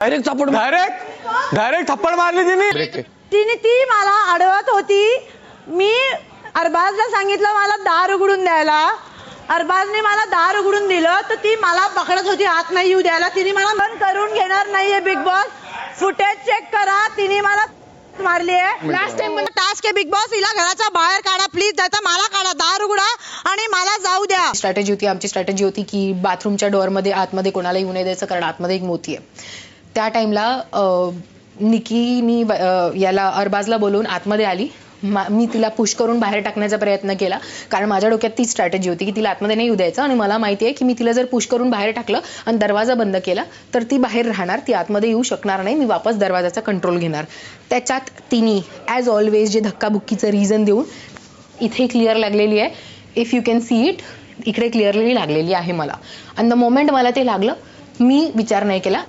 Direct चपड direct direct थप्पड मारली तिने तिने ती मला अडवत होती. मी अरबाजला सांगितलं मला दार उघडून द्यायला. अरबाजने मला दार उघडून दिलं तर ती मला पकडत होती. आत नाही येऊ द्यायला. तिने मला बंद करून घेणार नाहीये बिग बॉस फुटेज चेक करा. तिने मला मारली आहे. लास्ट टाइम टास्क आहे बिग बॉस हिला घराच्या बाहेर काढा. प्लीज त्याचा मला काढा. दार उघडा आणि मला जाऊ द्या. स्ट्रॅटेजी होती आमची स्ट्रॅटेजी होती की बाथरूमच्या डोअरमध्ये आतमध्ये कोणाला येऊ नये द्यायचं कारण आतमध्ये एक मोती आहे. त्या टाईमला निकीनी याला अरबाजला बोलवून आतमध्ये आली. मा- मी तिला पुश करून बाहेर टाकण्याचा प्रयत्न केला. कारण माझ्या डोक्यात तीच स्ट्रॅटेजी होती की तिला आतमध्ये नाही येऊ द्यायचं आणि मला माहिती आहे की मी तिला जर पुश करून बाहेर टाकलं आणि दरवाजा बंद केला तर ती बाहेर राहणार. ती आतमध्ये येऊ शकणार नाही. मी वापस दरवाजाचा कंट्रोल घेणार. त्याच्यात तिने ॲज ऑलवेज जे धक्काबुक्कीचं रिझन देऊन इथे क्लिअर लागलेली आहे. If you can see it इकडे क्लिअरली लागलेली आहे मला. आणि द मोमेंट मला ते लागलं मी विचार नाही केला.